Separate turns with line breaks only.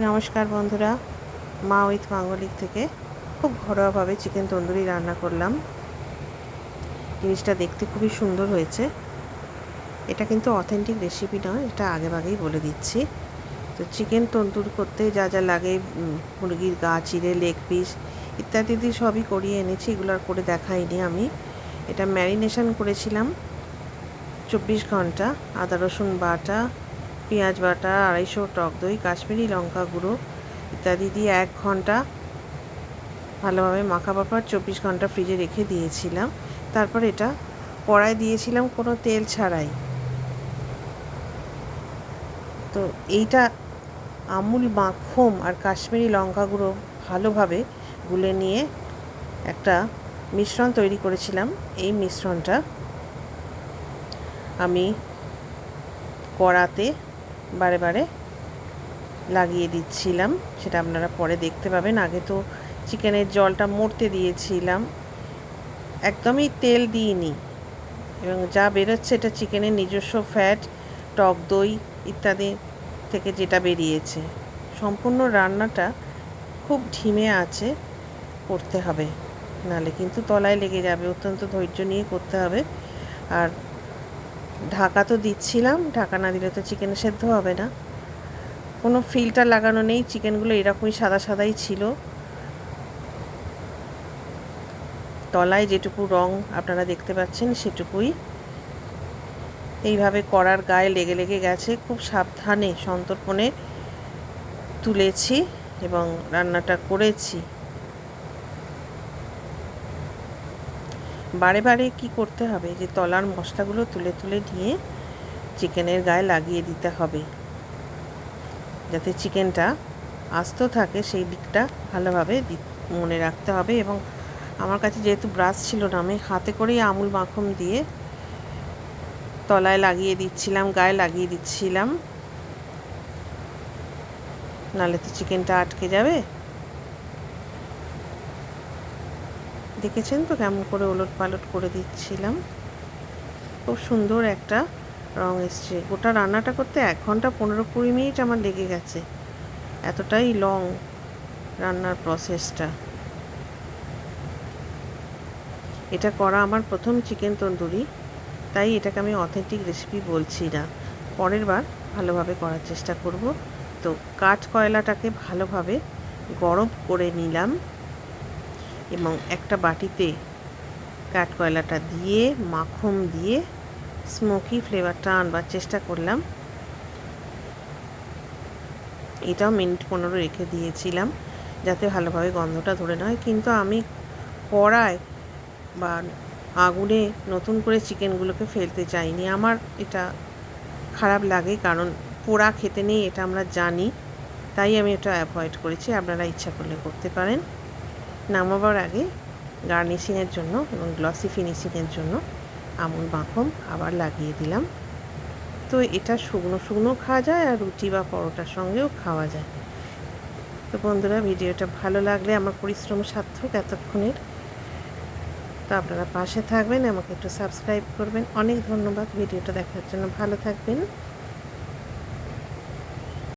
নমস্কার বন্ধুরা, মা উইথ মাঙ্গলিক থেকে খুব ঘরোয়াভাবে চিকেন তন্দুরি রান্না করলাম। জিনিসটা দেখতে খুবই সুন্দর হয়েছে। এটা কিন্তু অথেন্টিক রেসিপি নয়, এটা আগে আগেই বলে দিচ্ছি। তো চিকেন তন্দুর করতে যা যা লাগে মুরগির গা, চিড়ে, লেগ পিস ইত্যাদি ইত্যাদি সবই করিয়ে এনেছি, এগুলো আর করে দেখাইনি আমি। এটা ম্যারিনেশন করেছিলাম চব্বিশ ঘণ্টা, আদা রসুন বাটা পেঁয়াজ বাটা, আড়াইশো টক দই, কাশ্মীরি লঙ্কা গুঁড়ো ইত্যাদি দিয়ে এক ঘণ্টা ভালোভাবে মাখাবার পর চব্বিশ ঘণ্টা ফ্রিজে রেখে দিয়েছিলাম। তারপর এটা কড়াই দিয়েছিলাম, কোনো তেল ছাড়াই। তো এইটা আমুল মাখন আর কাশ্মীরি লঙ্কা গুঁড়ো ভালোভাবে গুলে নিয়ে একটা মিশ্রণ তৈরি করেছিলাম। এই মিশ্রণটা আমি কড়াতে বারে বারে লাগিয়ে দিচ্ছিলাম। সেটা আপনারা পরে দেখতে পাবেন। আগে তো চিকেনের জলটা মরতে দিয়েছিলাম। একদমই তেল দিইনি। এবং যা বেরোচ্ছে এটা চিকেনের নিজস্ব ফ্যাট টক দই ইত্যাদি থেকে যেটা বেরিয়েছে। সম্পূর্ণ রান্নাটা খুব ঢিমে আছে, করতে হবে। নালে কিন্তু তলায় লেগে যাবে। অত্যন্ত ধৈর্য নিয়ে করতে হবে। আর ঢাকা তো দিচ্ছিলাম, ঢাকা না দিলে তো চিকেন সেদ্ধ হবে না। কোনো ফিল্টার লাগানো নেই চিকেনগুলো এরকমই সাদা সাদাই ছিল। তলায় যেটুকু রং আপনারা দেখতে পাচ্ছেন সেটুকুই। এইভাবে করার গায়ে লেগে লেগে গেছে, খুব সাবধানে সন্তর্পণে তুলেছি এবং রান্নাটা করেছি। বারে বারে কি করতে হবে? যে তলার মশলাগুলো তুলে তুলে নিয়ে চিকেনের গায়ে লাগিয়ে দিতে হবে। যাতে চিকেনটা আস্ত থাকে, সেই দিকটা ভালোভাবে মনে রাখতে হবে এবং আমার কাছে যেহেতু ব্রাশ ছিল না, আমি হাতে করেই আমুল মাখন দিয়ে তলায় লাগিয়ে দিচ্ছিলাম, গায়ে লাগিয়ে দিচ্ছিলাম। নালে তো চিকেনটা আটকে যাবে। দেখেছেন তো কেমন করে ওলট পালট করে দিচ্ছিলাম? খুব সুন্দর একটা রং এসছে। গোটা রান্নাটা করতে এক ঘণ্টা পনেরো কুড়ি মিনিট আমার লেগে গেছে। এতটাই লং রান্নার প্রসেসটা এটা করা আমার প্রথম চিকেন তন্দুরি, তাই এটাকে আমি অথেন্টিক রেসিপি বলছি না। পরের বার ভালোভাবে করার চেষ্টা করব। তো কাঠ কয়লাটাকে ভালোভাবে গরম করে নিলাম। এবং একটা বাটিতে কাঠকয়লাটা দিয়ে, মাখন দিয়ে স্মোকি ফ্লেভারটা আনবার চেষ্টা করলাম। এটাও মিনিট পনেরো রেখে দিয়েছিলাম, যাতে ভালোভাবে গন্ধটা ধরে নয় কিন্তু আমি কড়ায় বা আগুনে নতুন করে চিকেনগুলোকে ফেলতে চাইনি। আমার এটা খারাপ লাগে, কারণ পোড়া খেতে নেই, এটা আমরা জানি। তাই আমি এটা অ্যাভয়েড করেছি। আপনারা ইচ্ছা করলে করতে পারেন। নামাবার আগে গার্নিশিংয়ের জন্য এবং গ্লসি ফিনিশিংয়ের জন্য আমুল মাখন আবার লাগিয়ে দিলাম। তো এটা শুকনো শুকনো খাওয়া যায় আর রুটি বা পরোটার সঙ্গেও খাওয়া যায়। তো বন্ধুরা, ভিডিওটা ভালো লাগলে, আমার পরিশ্রম সার্থক এতক্ষণের। তো আপনারা পাশে থাকবেন, আমাকে একটু সাবস্ক্রাইব করবেন। অনেক ধন্যবাদ, ভিডিওটা দেখার জন্য। ভালো থাকবেন।